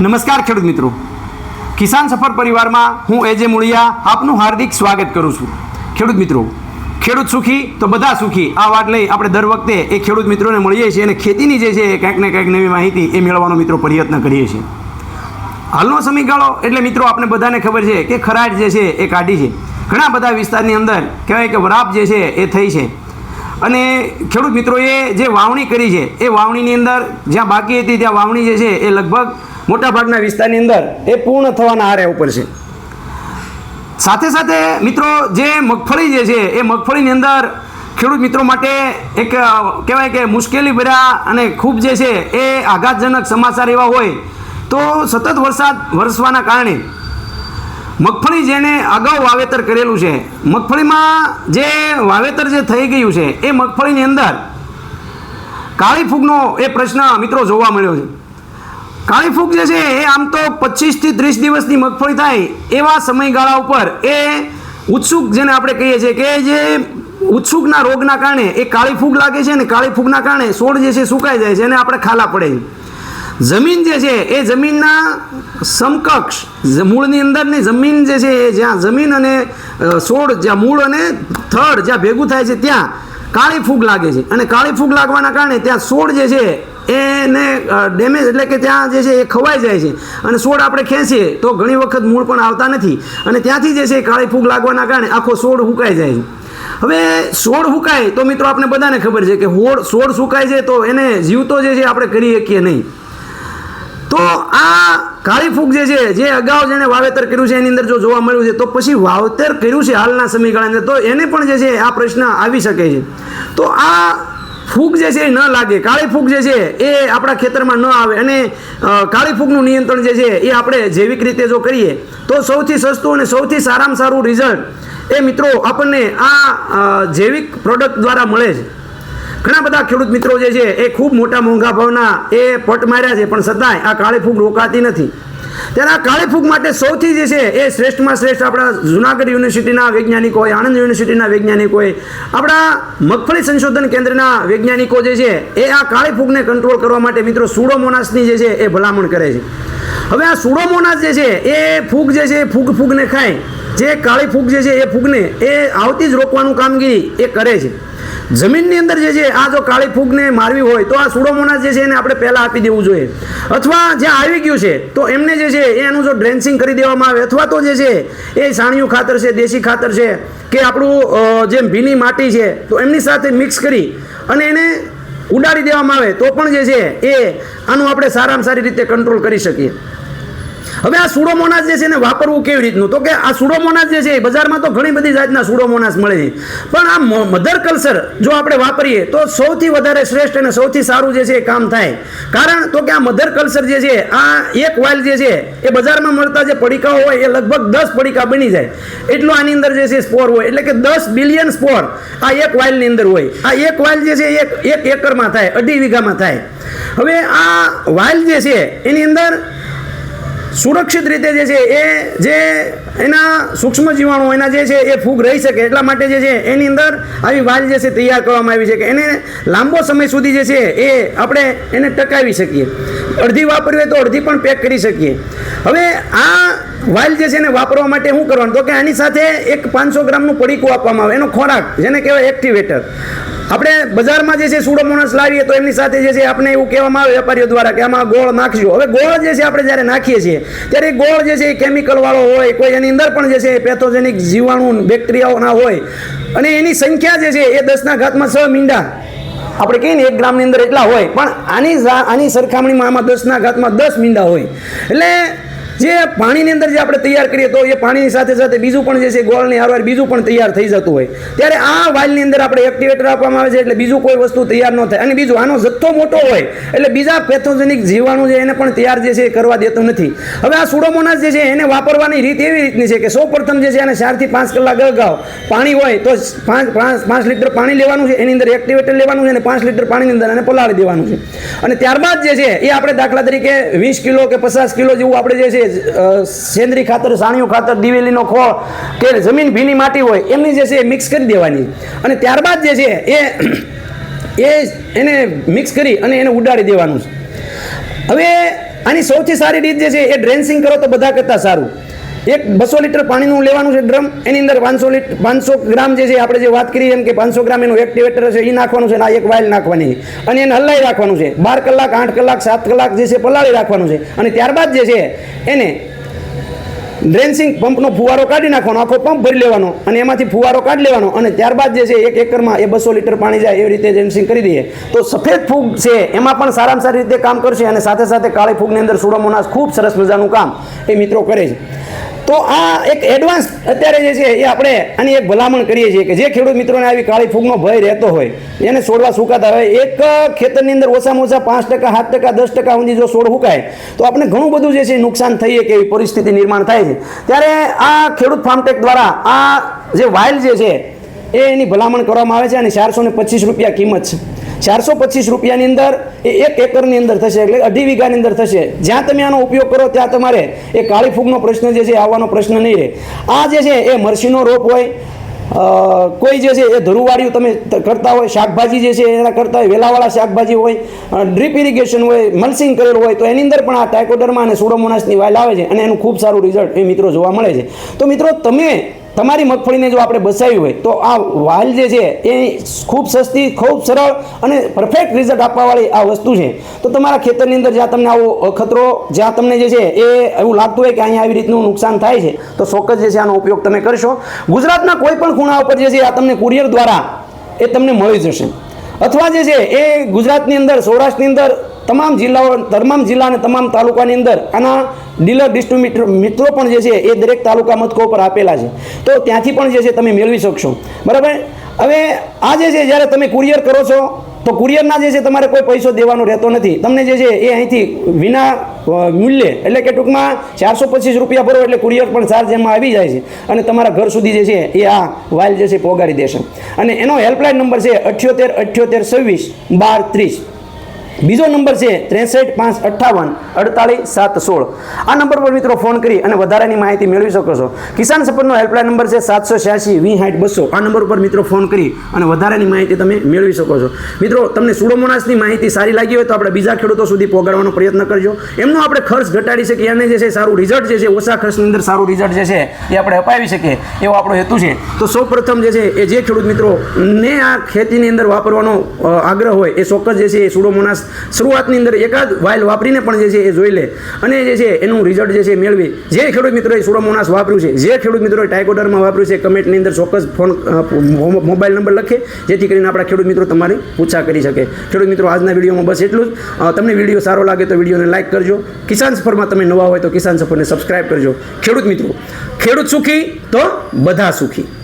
નમસ્કાર ખેડૂત મિત્રો. કિસાન સફર પરિવારમાં હું એજે મુળિયા આપનું હાર્દિક સ્વાગત કરું છું. ખેડૂત મિત્રો, ખેડૂત સુખી તો બધા સુખી. આ વાત લઈ આપણે દર વખતે એ ખેડૂત મિત્રોને મળીએ છીએ અને ખેતીની જે છે કંઈક ને કંઈક નવી માહિતી એ મેળવવાનો મિત્રો પ્રયત્ન કરીએ છીએ. હાલનો સમયગાળો એટલે મિત્રો આપણે બધાને ખબર છે કે ખરાટ જે છે એ કાઢી છે. ઘણા બધા વિસ્તારની અંદર કહેવાય કે વરાપ જે છે એ થઈ છે. અને ખેડૂત મિત્રોએ જે વાવણી કરી છે, એ વાવણીની અંદર જ્યાં બાકી હતી ત્યાં વાવણી જે છે એ લગભગ મોટાભાગના વિસ્તારની અંદર એ પૂર્ણ થવાના આરે ઉપર છે. સાથે સાથે મિત્રો, જે મગફળી જે છે, એ મગફળીની અંદર ખેડૂત મિત્રો માટે એક કહેવાય કે મુશ્કેલી ભર્યા અને ખૂબ જે છે એ આઘાતજનક સમાચાર એવા હોય તો સતત વરસાદ વરસવાના કારણે મગફળી જેને અગાઉ વાવેતર કરેલું છે, મગફળીમાં જે વાવેતર જે થઈ ગયું છે, એ મગફળીની અંદર કાળી ફૂગનો એ પ્રશ્ન મિત્રો જોવા મળ્યો છે. કાળી ફૂગ જે છે, એ આમ તો પચીસથી ત્રીસ દિવસની મગફળી થાય એવા સમયગાળા ઉપર એ ઉત્સુક, જેને આપણે કહીએ છીએ કે જે ઉત્સુકના રોગના કારણે, એ કાળી ફૂગ લાગે છે અને કાળી ફૂગના કારણે છોડ જે છે સુકાઈ જાય છે અને આપણે ખાલા પડે જમીન જે છે, એ જમીનના સમકક્ષ મૂળની અંદરની જમીન જે છે, એ જ્યાં જમીન અને છોડ, જ્યાં મૂળ અને થડ જ્યાં ભેગું થાય છે, ત્યાં કાળી ફૂગ લાગે છે. અને કાળી ફૂગ લાગવાના કારણે ત્યાં છોડ જે છે એને ડેમેજ એટલે કે ત્યાં જે છે એ ખવાઈ જાય છે. અને છોડ આપણે ખેંચીએ તો ઘણી વખત મૂળ પણ આવતા નથી. અને ત્યાંથી જે છે કાળી ફૂગ લાગવાના કારણે આખો છોડ હુકાઈ જાય છે. હવે છોડ હુકાય તો મિત્રો આપણે બધાને ખબર છે કે હોડ, સોડ સુકાય છે તો એને જીવતો જે છે આપણે કરી શકીએ નહીં? તો આ કાળી ફૂગ જે છે, જે અગાઉ જેણે વાવેતર કર્યું છે, એની અંદર જો જોવા મળ્યું છે, તો પછી વાવેતર કર્યું છે હાલના સમયગાળાની તો એને પણ જે છે આ પ્રશ્ન આવી શકે છે. તો આ ફૂગ જે છે એ ન લાગે. કાળી ફૂગ જે છે એ આપણા ખેતરમાં ન આવે અને કાળી ફૂગનું નિયંત્રણ જે છે એ આપણે જૈવિક રીતે જો કરીએ, તો સૌથી સસ્તું અને સૌથી સારામાં સારું રિઝલ્ટ એ મિત્રો આપણને આ જૈવિક પ્રોડક્ટ દ્વારા મળે છે. ઘણા બધા ખેડૂત મિત્રો જે છે એ ખૂબ મોટા મોંઘા ભાવના એ પટ માર્યા છે, પણ છતાંય આ કાળી ફૂગ રોકાતી નથી. ત્યારે આ કાળી ફૂગ માટે સૌથી જે છે એ શ્રેષ્ઠમાં શ્રેષ્ઠ આપણા જુનાગઢ યુનિવર્સિટીના વૈજ્ઞાનિકો હોય આણંદ યુનિવર્સિટીના વૈજ્ઞાનિકો હોય આપણા મગફળી સંશોધન કેન્દ્રના વૈજ્ઞાનિકો જે છે એ આ કાળી ફૂગને કંટ્રોલ કરવા માટે મિત્રો સુડોમોનાસની જે છે એ ભલામણ કરે છે. હવે આ સુડોમોનાસ જે છે એ ફૂગ જે છે એ ફૂગ ફૂગને ખાય. જે કાળી ફૂગ જે છે એ ફૂગને એ આવતી જ રોકવાનું કામગીરી એ કરે છે. જમીનની અંદર જે છે, આ જો કાળી ફૂગને મારવી હોય, તો આ સુડોમોનાસ જે છે, એને આપણે પહેલાં આપી દેવું જોઈએ. અથવા જે આવી ગયું છે, તો એમને જે છે એનું જો ડ્રેન્સિંગ કરી દેવામાં આવે. અથવા તો જે છે, એ સાણિયું ખાતર છે, દેશી ખાતર છે, કે આપણું જે ભીની માટી છે, તો એમની સાથે મિક્સ કરી અને એને ઉડાડી દેવામાં આવે, તો પણ જે છે, એ આનું આપણે સારામાં સારી રીતે કંટ્રોલ કરી શકીએ. હવે આ સુડોમોનાસ જે છે ને વાપરવું કેવી રીતનું? તો કે આ સુડોમોનાસ જે છે એ બજારમાં તો ઘણી બધી જાતના સુડોમોનાસ મળે છે. પણ આ મધર કલ્ચર જો આપણે વાપરીએ, તો સૌથી વધારે શ્રેષ્ઠ અને સૌથી સારું જે છે એ કામ થાય. કારણ તો કે આ મધર કલ્ચર જે છે, આ એક વાઇલ જે છે, એ બજારમાં મળતા જે પડીકાઓ હોય, એ લગભગ દસ પડીકા બની જાય. એટલું આની અંદર જે છે સ્પોર હોય, એટલે કે દસ બિલિયન સ્પોર આ એક વાઇલની અંદર હોય. આ એક વાઇલ જે છે એક એક એકરમાં થાય, અઢી વીઘામાં થાય. હવે આ વાઇલ જે છે, એની અંદર સુરક્ષિત રીતે જે છે એ, જે એના સૂક્ષ્મ જીવાણુ એના જે છે એ ફૂગ રહી શકે એટલા માટે જે છે એની અંદર આવી વાલ જે છે તૈયાર કરવામાં આવી છે કે એને લાંબો સમય સુધી જે છે એ આપણે એને ટકાવી શકીએ. અડધી વાપરવી તો અડધી પણ પેક કરી શકીએ. હવે આ વાઇલ જે છે એને વાપરવા માટે શું કરવાનું? તો કે આની સાથે એક પાંચસો ગ્રામનું પડીકું આપવામાં આવે. એનો ખોરાક, જેને કહેવાય એક્ટિવેટર આપણે બજારમાં જે છે સુડોમોનસ લાવીએ તો એમની સાથે જે છે આપણે એવું કહેવામાં આવે, વેપારીઓ દ્વારા કે આમાં ગોળ નાખજો. હવે ગોળ જે છે આપણે જ્યારે નાખીએ છીએ, ત્યારે ગોળ જે છે એ કેમિકલવાળો હોય, કોઈ એની અંદર પણ જે છે પેથોજેનિક જીવાણુ બેક્ટેરિયાઓના હોય, અને એની સંખ્યા જે છે એ દસના ઘાતમાં છ મીંડા. આપણે કહીએ ને એક ગ્રામની અંદર એટલા હોય, પણ આની આની સરખામણીમાં આમાં દસના ઘાતમાં દસ મીંડા હોય. એટલે જે પાણીની અંદર જે આપણે તૈયાર કરીએ તો એ પાણીની સાથે સાથે બીજું પણ જે છે ગોળની હારવાર બીજું પણ તૈયાર થઈ જતું હોય. ત્યારે આ વાલની અંદર આપણે એક્ટિવેટર આપવામાં આવે છે એટલે બીજું કોઈ વસ્તુ તૈયાર ન થાય. અને બીજું આનો જથ્થો મોટો હોય એટલે બીજા પેથોજેનિક જીવાણુ છે એને પણ તૈયાર જે છે એ કરવા દેતું નથી. હવે આ સુડોમોનાસ જે છે એને વાપરવાની રીત એવી રીતની છે કે સૌ પ્રથમ જે છે એને ચારથી પાંચ કલાક અગાઉ પાણી હોય તો પાંચ પાંચ પાંચ લીટર પાણી લેવાનું છે. એની અંદર એક્ટિવેટર લેવાનું છે અને પાંચ લીટર પાણીની અંદર એને પલાળી દેવાનું છે. અને ત્યારબાદ જે છે એ આપણે દાખલા તરીકે વીસ કિલો કે પચાસ કિલો જેવું આપણે જે છે સેન્દ્રી ખાતર, સાણિયું ખાતર, દિવેલીનો ખોળ કે જમીન ભીની માટી હોય, એમની જે છે એ મિક્સ કરી દેવાની. અને ત્યારબાદ જે છે એ એ એને મિક્સ કરી અને એને ઉડાડી દેવાનું છે. હવે આની સૌથી સારી રીત જે છે એ ડ્રેન્સિંગ કરો તો બધા કરતાં સારું. એક બસો લીટર પાણીનું લેવાનું છે ડ્રમ, એની અંદર પાંચસો લીટર પાંચસો ગ્રામ જે છે, આપણે જે વાત કરી, એમ કે પાંચસો ગ્રામ એનું એક્ટિવેટર છે એ નાખવાનું છે અને એક વાયલ નાખવાની. અને એને હલાવી રાખવાનું છે. બાર કલાક, આઠ કલાક, સાત કલાક જે છે, પલાળી રાખવાનું છે. અને ત્યારબાદ જે છે, એને ડ્રેન્સિંગ પંપનો ફુવારો કાઢી નાખવાનો, આખો પંપ ભરી લેવાનો, અને એમાંથી ફુવારો કાઢી લેવાનો, અને ત્યારબાદ જે છે, એક એકરમાં એ બસો લીટર પાણી જાય એવી રીતે ડ્રેન્સિંગ કરી દઈએ. તો સફેદ ફૂગ છે, એમાં પણ સારામાં સારી રીતે કામ કરશે અને સાથે સાથે કાળી ફૂગની અંદર સુડોમોનાસ ખૂબ સરસ મજાનું કામ એ મિત્રો કરે છે. તો આ એક એડવાન્સ અત્યારે જે છે એ આપણે આની એક ભલામણ કરીએ છીએ કે જે ખેડૂત મિત્રોને આવી કાળી ફૂગનો ભય રહેતો હોય, એને છોડવા સુકાતા હોય, એક ખેતરની અંદર ઓછામાં ઓછા પાંચ ટકા, સાત ટકા, દસ ટકા સુધી જો છોડ સુકાય, તો આપણે ઘણું બધું જે છે નુકસાન થઈ કે એવી પરિસ્થિતિ નિર્માણ થાય છે. ત્યારે આ ખેડૂત ફાર્મટેક દ્વારા આ જે વાઇલ જે છે, એ એની ભલામણ કરવામાં આવે છે અને ચારસો ને પચીસ રૂપિયા કિંમત છે. ચારસો પચીસ રૂપિયાની અંદર એ એક એકરની અંદર થશે એટલે અઢી વીઘાની અંદર થશે. જ્યાં તમે આનો ઉપયોગ કરો ત્યાં તમારે એ કાળી ફૂગનો પ્રશ્ન જે છે આવવાનો પ્રશ્ન નહીં રહે. આ જે છે એ મરસીનો રોપ હોય કોઈ જે છે એ ધરુવાળિયું તમે કરતા હોય, શાકભાજી જે છે એના કરતા હોય, વેલાવાળા શાકભાજી હોય ડ્રીપ ઇરિગેશન હોય, મલ્સિંગ કરેલું હોય, તો એની અંદર પણ આ ટાઇકોડરમાં અને સુડોમોનાસની વાયલ આવે છે અને એનું ખૂબ સારું રિઝલ્ટ એ મિત્રો જોવા મળે છે. તો મિત્રો તમે તમારી મગફળીને જો આપણે બસાવી હોય, તો આ વાલ જે છે એ ખૂબ સસ્તી, ખૂબ સરળ અને પરફેક્ટ રિઝલ્ટ આપવાવાળી આ વસ્તુ છે. તો તમારા ખેતરની અંદર જ્યાં તમને આવો ખતરો, જ્યાં તમને જે છે એ એવું લાગતું હોય કે અહીંયા આવી રીતનું નુકસાન થાય છે, તો ચોક્કસ જે છે આનો ઉપયોગ તમે કરશો. ગુજરાતના કોઈ પણ ખૂણા ઉપર જે છે આ તમને કુરિયર દ્વારા એ તમને મળી જશે. અથવા જે છે એ ગુજરાતની અંદર, સૌરાષ્ટ્રની અંદર તમામ જિલ્લાઓ, તમામ જિલ્લા અને તમામ તાલુકાની અંદર આના ડીલર ડિસ્ટ્રીબ્યુટર મિત્રો પણ જે છે એ દરેક તાલુકા મથકો પર આપેલા છે. તો ત્યાંથી પણ જે છે તમે મેળવી શકશો. બરાબર? હવે આ જે છે જ્યારે તમે કુરિયર કરો છો, તો કુરિયરના જે છે તમારે કોઈ પૈસો દેવાનો રહેતો નથી. તમને જે છે એ અહીંથી વિના મૂલ્યે, એટલે કે ટૂંકમાં ચારસો પચીસ રૂપિયા ભરો એટલે કુરિયર પણ ચાર્જ એમાં આવી જાય છે. અને તમારા ઘર સુધી જે છે એ આ વાઇલ જે છે પોગાડી દેશે. અને એનો હેલ્પલાઇન નંબર છે અઠ્યોતેર અઠ્યોતેર છવ્વીસ બાર ત્રીસ. બીજો નંબર છે ત્રેસઠ પાંચ અઠ્ઠાવન અડતાલીસ સાત સોળ. આ નંબર પર મિત્રો ફોન કરી અને વધારાની માહિતી મેળવી શકો છો. કિસાન સપોર્ટનો હેલ્પલાઇન નંબર છે સાતસો છ્યાસી વી હાઠ બસો. આ નંબર પર મિત્રો ફોન કરી અને વધારાની માહિતી તમે મેળવી શકો છો. મિત્રો, તમને સુડોમોનાસની માહિતી સારી લાગી હોય તો આપણે બીજા ખેડૂતો સુધી પહોંચાડવાનો પ્રયત્ન કરજો. એમનો આપણે ખર્ચ ઘટાડી શકીએ. અને જે છે સારું રિઝલ્ટ જે છે, ઓછા ખર્ચની અંદર સારું રિઝલ્ટ જે છે, એ આપણે અપાવી શકીએ. એવો આપણો હેતુ છે. તો સૌ પ્રથમ જે છે, એ જે ખેડૂત મિત્રો ને આ ખેતીની અંદર વાપરવાનો આગ્રહ હોય, એ ચોક્કસ જે છે એ સુડોમોનાસ શરૂઆતની અંદર એકાદ વાઇલ વાપરીને પણ જે છે એ જોઈ લે. અને જે છે એનું રિઝલ્ટ જે છે મેળવી. જે ખેડૂત મિત્રોએ સુરમોનાસ વાપર્યું છે, જે ખેડૂત મિત્રોએ ટાઇકોડરમાં વાપર્યું છે, કમેન્ટની અંદર ચોક્કસ ફોન મોબાઈલ નંબર લખે, જેથી કરીને આપણા ખેડૂત મિત્રો તમારી પૂછા કરી શકે. ખેડૂત મિત્રો, આજના વિડીયોમાં બસ એટલું જ. તમને વીડિયો સારો લાગે તો વિડીયોને લાઇક કરજો. કિસાન સફરમાં તમે નવા હોય તો કિસાન સફરને સબસ્ક્રાઇબ કરજો. ખેડૂત મિત્રો, ખેડૂત સુખી તો બધા સુખી.